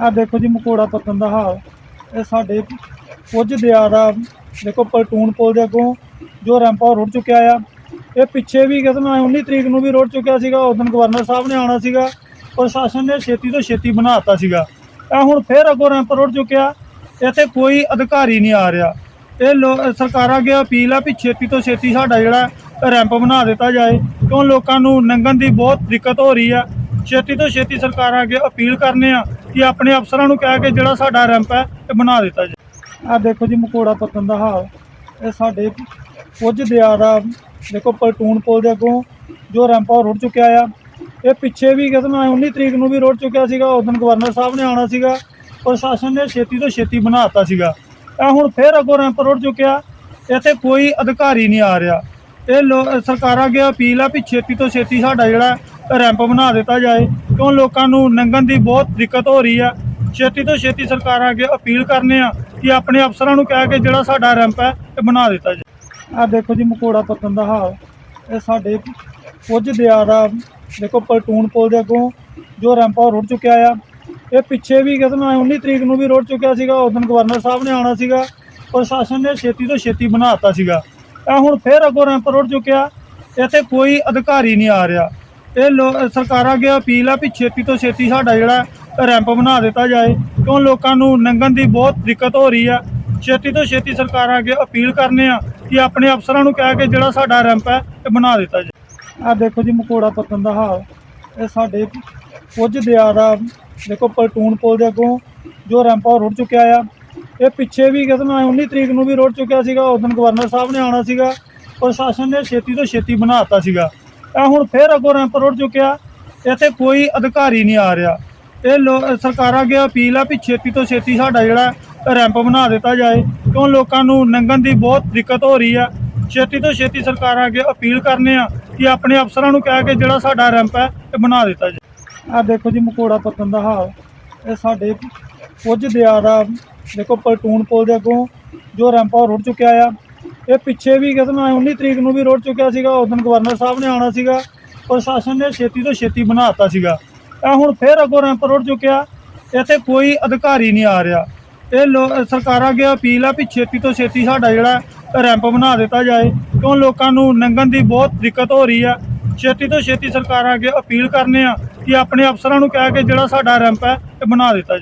ਆ ਦੇਖੋ ਜੀ ਮਕੋੜਾ ਪੱਤਨ ਦਾ ਹਾਲ। ਇਹ ਸਾਡੇ ਕੁਝ ਦਿਆ ਦਾ ਦੇਖੋ ਪਲਟੂਨ ਪੁਲ ਦੇ ਅੱਗੋਂ ਜੋ ਰੈਂਪਾ ਰੁੜ ਚੁੱਕਿਆ ਆ। ਇਹ ਪਿੱਛੇ ਵੀ ਕਿਤਨਾ 19 ਤਰੀਕ ਨੂੰ ਵੀ ਰੁੜ ਚੁੱਕਿਆ ਸੀਗਾ, ਉਸ ਦਿਨ ਗਵਰਨਰ ਸਾਹਿਬ ਨੇ ਆਉਣਾ ਸੀਗਾ, ਪ੍ਰਸ਼ਾਸਨ ਨੇ ਛੇਤੀ ਤੋਂ ਛੇਤੀ ਬਣਾਤਾ ਸੀਗਾ। ਇਹ ਹੁਣ ਫੇਰ ਅੱਗੋਂ ਰੈਂਪ ਰੁੜ ਚੁੱਕਿਆ, ਇੱਥੇ ਕੋਈ ਅਧਿਕਾਰੀ ਨਹੀਂ ਆ ਰਿਹਾ। ਇਹ ਲੋ ਸਰਕਾਰਾਂ ਅੱਗੇ ਅਪੀਲ ਆ ਵੀ ਛੇਤੀ ਤੋਂ ਛੇਤੀ ਸਾਡਾ ਜਿਹੜਾ ਰੈਂਪ ਬਣਾ ਦਿੱਤਾ ਜਾਏ, ਕਿਉਂ ਲੋਕਾਂ ਨੂੰ ਨੰਗਣ ਦੀ ਬਹੁਤ ਦਿੱਕਤ ਹੋ ਰਹੀ ਆ। ਛੇਤੀ ਤੋਂ ਛੇਤੀ ਸਰਕਾਰਾਂ ਅੱਗੇ ਅਪੀਲ ਕਰਨੇ ਆ ਕਿ ਆਪਣੇ ਅਫਸਰਾਂ ਨੂੰ ਕਹਿ ਕੇ ਜਿਹੜਾ ਸਾਡਾ ਰੈਂਪ ਹੈ ਇਹ ਬਣਾ ਦਿੱਤਾ ਜਾਏ ਆ ਦੇਖੋ ਜੀ ਮਕੋੜਾ ਪੱਤਨ ਦਾ ਹਾਲ। ਇਹ ਸਾਡੇ ਕੁਝ ਦਿਆ ਦਾ ਦੇਖੋ ਪਲਟੂਨ ਪੁਲ ਦੇ ਅੱਗੋਂ ਜੋ ਰੈਂਪਾ ਉਹ ਰੁੜ ਚੁੱਕਿਆ ਆ। ਇਹ ਪਿੱਛੇ ਵੀ ਕਿਤਨਾ 19 ਤਰੀਕ ਨੂੰ ਵੀ ਰੁੜ ਚੁੱਕਿਆ ਸੀਗਾ ਉਦੋਂ ਗਵਰਨਰ ਸਾਹਿਬ ਨੇ ਆਉਣਾ ਸੀਗਾ। ਪ੍ਰਸ਼ਾਸਨ ਨੇ ਛੇਤੀ ਤੋਂ ਛੇਤੀ ਬਣਾਤਾ ਸੀਗਾ। ਇਹ ਹੁਣ ਫੇਰ ਅੱਗੋਂ ਰੈਂਪ ਰੁੜ ਚੁੱਕਿਆ। ਇੱਥੇ ਕੋਈ ਅਧਿਕਾਰੀ ਨਹੀਂ ਆ ਰਿਹਾ। ਇਹ ਲੋ ਸਰਕਾਰਾਂ ਅੱਗੇ ਅਪੀਲ ਆ ਵੀ ਛੇਤੀ ਤੋਂ ਛੇਤੀ ਸਾਡਾ ਜਿਹੜਾ ਰੈਂਪ ਬਣਾ ਦਿੱਤਾ ਜਾਏ, ਕਿਉਂ ਲੋਕਾਂ ਨੂੰ ਲੰਘਣ ਦੀ ਬਹੁਤ ਦਿੱਕਤ ਹੋ ਰਹੀ ਆ। ਛੇਤੀ ਤੋਂ ਛੇਤੀ ਸਰਕਾਰਾਂ ਅੱਗੇ ਅਪੀਲ ਕਰਨੇ ਆ ਕਿ ਆਪਣੇ ਅਫਸਰਾਂ ਨੂੰ ਕਹਿ ਕੇ ਜਿਹੜਾ ਸਾਡਾ ਰੈਂਪ ਹੈ, ਇਹ ਬਣਾ ਦਿੱਤਾ ਜਾਏ। ਆ ਦੇਖੋ ਜੀ, ਮਕੋੜਾ ਪੱਤਨ ਦਾ ਹਾਲ। ਇਹ ਸਾਡੇ ਕੁਝ ਦਿਆ ਦਾ ਦੇਖੋ ਪਲਟੂਨ ਪੁਲ ਦੇ ਅੱਗੋਂ ਜੋ ਰੈਂਪ ਉਹ ਰੁੜ ਚੁੱਕਿਆ ਆ। ਇਹ ਪਿੱਛੇ ਵੀ ਕਿਤਨਾ 19 ਤਰੀਕ ਨੂੰ ਵੀ ਰੁੜ ਚੁੱਕਿਆ ਸੀਗਾ ਉਦੋਂ ਗਵਰਨਰ ਸਾਹਿਬ ਨੇ ਆਉਣਾ ਸੀਗਾ। ਪ੍ਰਸ਼ਾਸਨ ਨੇ ਛੇਤੀ ਤੋਂ ਛੇਤੀ ਬਣਾਤਾ ਸੀਗਾ। ਇਹ ਹੁਣ ਫੇਰ ਅੱਗੋਂ ਰੈਂਪ ਰੁੜ ਚੁੱਕਿਆ। ਇੱਥੇ ਕੋਈ ਅਧਿਕਾਰੀ ਨਹੀਂ ਆ ਰਿਹਾ। ਇਹ ਲੋ, ਸਰਕਾਰਾਂ ਅੱਗੇ ਅਪੀਲ ਆ ਵੀ ਛੇਤੀ ਤੋਂ ਛੇਤੀ ਸਾਡਾ ਜਿਹੜਾ ਰੈਂਪ ਬਣਾ ਦਿੱਤਾ ਜਾਏ, ਕਿਉਂ ਲੋਕਾਂ ਨੂੰ ਲੰਘਣ ਦੀ ਬਹੁਤ ਦਿੱਕਤ ਹੋ ਰਹੀ ਆ। ਛੇਤੀ ਤੋਂ ਛੇਤੀ ਸਰਕਾਰਾਂ ਅੱਗੇ ਅਪੀਲ ਕਰਨੇ ਆ ਕਿ ਆਪਣੇ ਅਫਸਰਾਂ ਨੂੰ ਕਹਿ ਕੇ ਜਿਹੜਾ ਸਾਡਾ ਰੈਂਪ ਹੈ, ਇਹ ਬਣਾ ਦਿੱਤਾ ਜਾਏ। ਆ ਦੇਖੋ ਜੀ ਮਕੋੜਾ ਪੱਤਨ ਦਾ ਹਾਲ। ਇਹ ਸਾਡੇ ਕੁਝ ਦਿਆ ਦਾ ਦੇਖੋ ਪਲਟੂਨ ਪੁਲ ਦੇ ਅੱਗੋਂ ਜੋ ਰੈਂਪਾ ਉਹ ਰੁੜ ਚੁੱਕਿਆ ਆ। ਇਹ ਪਿੱਛੇ ਵੀ ਕਿਤਨਾ 19 ਤਰੀਕ ਨੂੰ ਵੀ ਰੁੜ ਚੁੱਕਿਆ ਸੀਗਾ ਉਦੋਂ ਗਵਰਨਰ ਸਾਹਿਬ ਨੇ ਆਉਣਾ ਸੀਗਾ। ਪ੍ਰਸ਼ਾਸਨ ਨੇ ਛੇਤੀ ਤੋਂ ਛੇਤੀ ਬਣਾਤਾ ਸੀਗਾ। ਇਹ ਹੁਣ ਫੇਰ ਅੱਗੋਂ ਰੈਂਪ ਰੁੜ ਚੁੱਕਿਆ। ਇੱਥੇ ਕੋਈ ਅਧਿਕਾਰੀ ਨਹੀਂ ਆ ਰਿਹਾ। ਇਹ ਲੋ ਸਰਕਾਰਾਂ ਅੱਗੇ ਅਪੀਲ ਆ ਵੀ ਛੇਤੀ ਤੋਂ ਛੇਤੀ ਸਾਡਾ ਜਿਹੜਾ ਰੈਂਪ ਬਣਾ ਦਿੱਤਾ ਜਾਏ। ਕਿਉਂ ਲੋਕਾਂ ਨੂੰ ਲੰਘਣ ਦੀ ਬਹੁਤ ਦਿੱਕਤ ਹੋ ਰਹੀ ਆ। ਛੇਤੀ ਤੋਂ ਛੇਤੀ ਸਰਕਾਰਾਂ ਅੱਗੇ ਅਪੀਲ ਕਰਨੇ ਆ ਕਿ ਆਪਣੇ ਅਫਸਰਾਂ ਨੂੰ ਕਹਿ ਕੇ ਜਿਹੜਾ ਸਾਡਾ ਰੈਂਪ ਹੈ, ਇਹ ਬਣਾ ਦਿੱਤਾ ਜਾਏ। ਆ ਦੇਖੋ ਜੀ ਮਕੋੜਾ ਪੱਤਨ ਦਾ ਹਾਲ। ਇਹ ਸਾਡੇ ਕੁਝ ਦਿਆ ਦਾ ਦੇਖੋ ਪਲਟੂਨ ਪੁਲ ਦੇ ਅੱਗੋਂ ਜੋ ਰੈਂਪ ਰੁੜ ਚੁੱਕਿਆ ਆ। ਇਹ ਪਿੱਛੇ ਵੀ ਕਿਤਨਾ 19 ਤਰੀਕ ਨੂੰ ਵੀ ਰੁੜ ਚੁੱਕਿਆ ਸੀਗਾ, ਉਸ ਦਿਨ ਗਵਰਨਰ ਸਾਹਿਬ ਨੇ ਆਉਣਾ ਸੀਗਾ, ਪ੍ਰਸ਼ਾਸਨ ਨੇ ਛੇਤੀ ਤੋਂ ਛੇਤੀ ਬਣਾਤਾ ਸੀਗਾ। ਇਹ ਹੁਣ ਫੇਰ ਅੱਗੋਂ ਰੈਂਪ ਰੁੜ ਚੁੱਕਿਆ, ਇੱਥੇ ਕੋਈ ਅਧਿਕਾਰੀ ਨਹੀਂ ਆ ਰਿਹਾ। ਇਹ ਲੋ ਸਰਕਾਰਾਂ ਅੱਗੇ ਅਪੀਲ ਆ ਵੀ ਛੇਤੀ ਤੋਂ ਛੇਤੀ ਸਾਡਾ ਜਿਹੜਾ ਰੈਂਪ ਬਣਾ ਦਿੱਤਾ ਜਾਏ, ਕਿਉਂ ਲੋਕਾਂ ਨੂੰ ਲੰਘਣ ਦੀ ਬਹੁਤ ਦਿੱਕਤ ਹੋ ਰਹੀ ਆ। ਛੇਤੀ ਤੋਂ ਛੇਤੀ ਸਰਕਾਰਾਂ ਅੱਗੇ ਅਪੀਲ ਕਰਨੇ ਆ ਕਿ ਆਪਣੇ ਅਫਸਰਾਂ ਨੂੰ ਕਹਿ ਕੇ ਜਿਹੜਾ ਸਾਡਾ ਰੈਂਪ ਹੈ, ਇਹ ਬਣਾ ਦਿੱਤਾ ਜਾਏ।